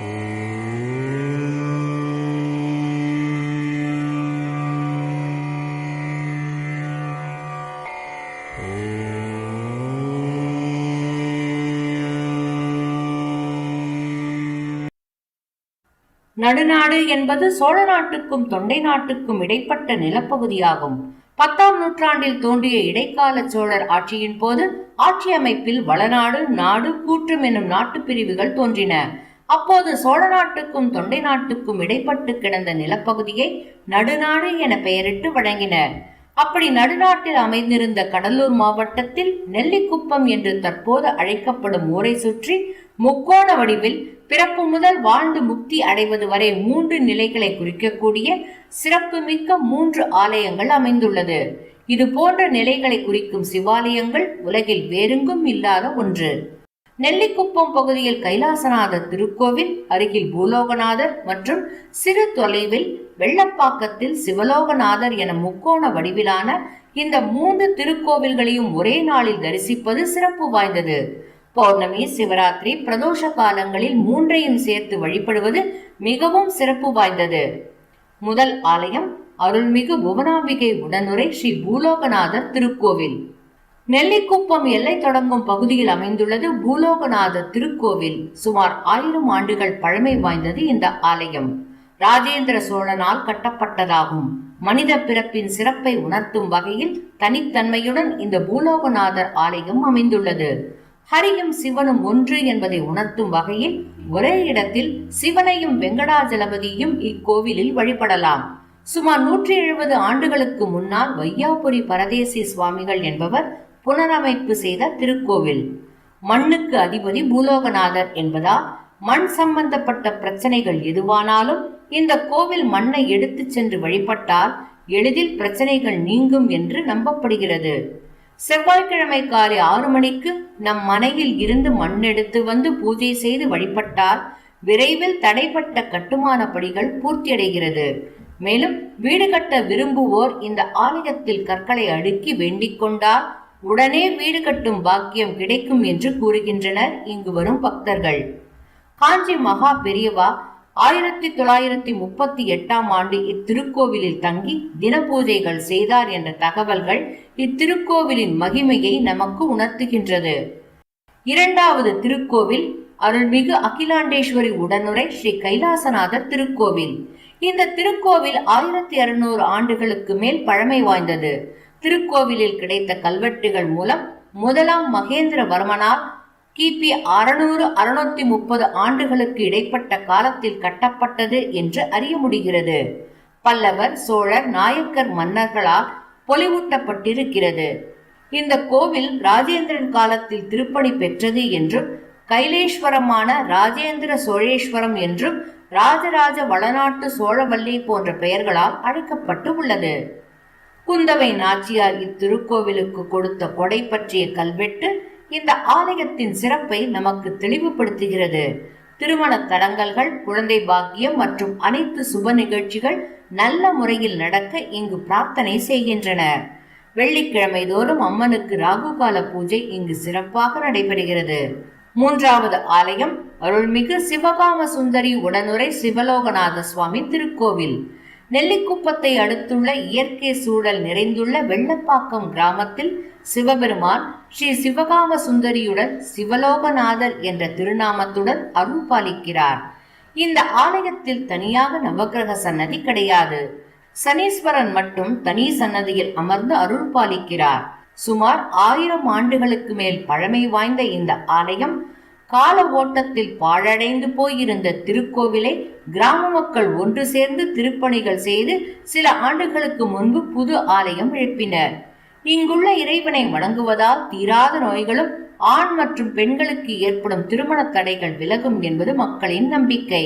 நடுநாடு என்பது சோழ நாட்டுக்கும் தொண்டை நாட்டுக்கும் இடைப்பட்ட நிலப்பகுதியாகும். பத்தாம் நூற்றாண்டில் தோன்றிய இடைக்கால சோழர் ஆட்சியின் போது ஆட்சி அமைப்பில் வளநாடு நாடு கூற்றும் எனும் நாட்டு பிரிவுகள் தோன்றின. அப்போது சோழ நாட்டுக்கும் தொண்டை நாட்டுக்கும் இடைப்பட்டு கிடந்த நிலப்பகுதியை நடுநாடு என பெயரிட்டு வழங்கினர். அப்படி நடுநாட்டில் அமைந்திருந்த கடலூர் மாவட்டத்தில் நெல்லிக்குப்பம் என்று தற்போது அழைக்கப்படும் ஊரை சுற்றி முக்கோண வடிவில் பிறப்பு முதல் வாழ்ந்து முக்தி அடைவது வரை மூன்று நிலைகளை குறிக்கக்கூடிய சிறப்புமிக்க மூன்று ஆலயங்கள் அமைந்துள்ளது. இது போன்ற நிலைகளை குறிக்கும் சிவாலயங்கள் உலகில் வேறெங்கும் இல்லாத ஒன்று. நெல்லிக்குப்பம் பகுதியில் கைலாசநாதர் திருக்கோவில் அருகில் பூலோகநாதர் மற்றும் சிறு தொலைவில் வெள்ளப்பாக்கத்தில் சிவலோகநாதர் என முக்கோண வடிவிலான இந்த மூன்று திருக்கோவில்களையும் ஒரே நாளில் தரிசிப்பது சிறப்பு வாய்ந்தது. பௌர்ணமி சிவராத்திரி பிரதோஷ காலங்களில் மூன்றையும் சேர்த்து வழிபடுவது மிகவும் சிறப்பு வாய்ந்தது. முதல் ஆலயம் அருள்மிகு புவனாம்பிகை உடனுரை ஸ்ரீ பூலோகநாதர் திருக்கோவில். நெல்லிக்குப்பம் எல்லை தொடங்கும் பகுதியில் அமைந்துள்ளது. பூலோகநாதர் திருக்கோவில் சுமார் ஆயிரம் ஆண்டுகள் பழமை வாய்ந்தது இந்த ஆலயம். ராஜேந்திர சோழனால் கட்டப்பட்டதாகும். மனித பிறப்பின் சிறப்பை உணர்த்தும் வகையில் தனித்தன்மையுடன் இந்த பூலோகநாதர் ஆலயம் அமைந்துள்ளது. ஹரியும் சிவனும் ஒன்று என்பதை உணர்த்தும் வகையில் ஒரே இடத்தில் சிவனையும் வெங்கடாஜலபதியும் இக்கோவிலில் வழிபடலாம். சுமார் நூற்றி எழுபது ஆண்டுகளுக்கு முன்னால் வையாபுரி பரதேசி சுவாமிகள் என்பவர் புனரமைப்பு செய்த திருக்கோவில். மண்ணுக்கு அதிபதி பூலோகநாதர் என்பதால் மண் சம்பந்தப்பட்ட பிரச்சனைகள் எதுவானாலும் இந்த கோவில் மண்ணை எடுத்துச் சென்று வழிபட்டால் எளிதில் பிரச்சனைகள் நீங்கும் என்று நம்பப்படுகிறது. செவ்வாய்க்கிழமை காலை ஆறு மணிக்கு நம் மனையில் இருந்து மண் எடுத்து வந்து பூஜை செய்து வழிபட்டால் விரைவில் தடைப்பட்ட கட்டுமான படிகள் பூர்த்தியடைகிறது. மேலும் வீடு கட்ட விரும்புவோர் இந்த ஆலயத்தில் கற்களை அடுக்கி வேண்டிக் கொண்டால் உடனே வீடு கட்டும் பாக்கியம் கிடைக்கும் என்று கூறுகின்றனர். இங்கு வரும் பக்தர்கள். காஞ்சி மகா பெரியவா ஆயிரத்தி தொள்ளாயிரத்தி முப்பத்தி எட்டாம் ஆண்டு இத்திருக்கோவிலில் தங்கி தின பூஜைகள் செய்தார் என்ற தகவல்கள் இத்திருக்கோவிலின் மகிமையை நமக்கு உணர்த்துகின்றது. இரண்டாவது திருக்கோவில் அருள்மிகு அகிலாண்டேஸ்வரி உடனுரை ஸ்ரீ கைலாசநாதர் திருக்கோவில். இந்த திருக்கோவில் ஆயிரத்தி அறுநூறு ஆண்டுகளுக்கு மேல் பழமை வாய்ந்தது. திருக்கோவிலில் கிடைத்த கல்வெட்டுகள் மூலம் முதலாம் மகேந்திரவர்மனால் கிபி அறுநூறு அறுநூத்தி முப்பது ஆண்டுகளுக்கு இடைப்பட்ட காலத்தில் கட்டப்பட்டது என்று அறிய முடிகிறது. பல்லவர் சோழர் நாயக்கர் மன்னர்களால் பொலிவூட்டப்பட்டிருக்கிறது. இந்த கோவில் ராஜேந்திரன் காலத்தில் திருப்பணி பெற்றது என்றும் கைலேஸ்வரமான ராஜேந்திர சோழேஸ்வரம் என்றும் ராஜராஜ வளநாட்டு சோழவல்லி போன்ற பெயர்களால் அழைக்கப்பட்டு உள்ளது. குந்தவை நாச்சியார் இத்திருக்கோவிலுக்கு கொடுத்த கொடை பற்றிய கல்வெட்டு இந்த ஆலயத்தின் சிறப்பை நமக்கு தெளிவுபடுத்துகிறது. திருமண தடங்கல்கள் குழந்தை பாக்கியம் மற்றும் அனைத்து சுப நிகழ்ச்சிகள் நல்ல முறையில் நடக்க இங்கு பிரார்த்தனை செய்கின்றன. வெள்ளிக்கிழமை தோறும் அம்மனுக்கு ராகுகால பூஜை இங்கு சிறப்பாக நடைபெறுகிறது. மூன்றாவது ஆலயம் அருள்மிகு சிவகாம சுந்தரி உடனுரை சிவலோகநாத சுவாமி திருக்கோவில். நெல்லிக்குப்பத்தை அடுத்துள்ள இயற்கை சூழல் நிறைந்துள்ள வெள்ளப்பாக்கம் கிராமத்தில் சிவபெருமான் ஸ்ரீ சிவகாம சுந்தரியுடன் சிவலோகநாதர் என்ற திருநாமத்துடன் அருள் பாலிக்கிறார். இந்த ஆலயத்தில் தனியாக நவக்கிரக சன்னதி கிடையாது. சனீஸ்வரன் மட்டும் தனி சன்னதியில் அமர்ந்து அருள் பாலிக்கிறார். சுமார் ஆயிரம் ஆண்டுகளுக்கு மேல் பழமை வாய்ந்த இந்த ஆலயம் கால ஓட்டத்தில் பாழடைந்து போயிருந்த திருக்கோவிலை கிராம மக்கள் ஒன்று சேர்ந்து திருப்பணிகள் செய்து சில ஆண்டுகளுக்கு முன்பு புது ஆலயம் எழுப்பினர். இங்குள்ள இறைவனை வணங்குவதால் தீராத நோய்களும் ஆண் மற்றும் பெண்களுக்கு ஏற்படும் திருமண தடைகள் விலகும் என்பது மக்களின் நம்பிக்கை.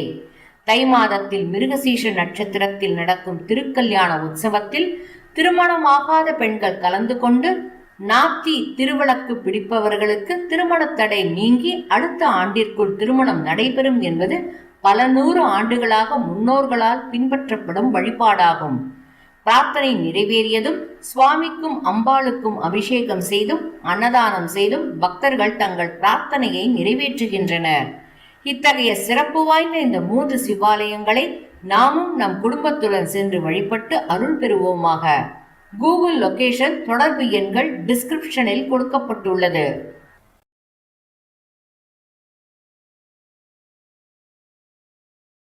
தை மாதத்தில் மிருகசீஷ நட்சத்திரத்தில் நடக்கும் திருக்கல்யாண உற்சவத்தில் திருமணமாகாத பெண்கள் கலந்து கொண்டு நாத்தி திருவிளக்கு பிடிப்பவர்களுக்கு திருமண தடை நீங்கி அடுத்த ஆண்டிற்குள் திருமணம் நடைபெறும் என்பது பல நூறு ஆண்டுகளாக முன்னோர்களால் பின்பற்றப்படும் வழிபாடாகும். பிரார்த்தனை நிறைவேறியதும் சுவாமிக்கும் அம்பாளுக்கும் அபிஷேகம் செய்தும் அன்னதானம் செய்தும் பக்தர்கள் தங்கள் பிரார்த்தனையை நிறைவேற்றுகின்றனர். இத்தகைய சிறப்பு வாய்ந்த இந்த மூன்று சிவாலயங்களை நாமும் நம் குடும்பத்துடன் சென்று வழிபட்டு அருள் பெறுவோமாக. கூகுள் லொகேஷன் தொடர்பு எண்கள் டிஸ்கிரிப்ஷனில் கொடுக்கப்பட்டுள்ளது.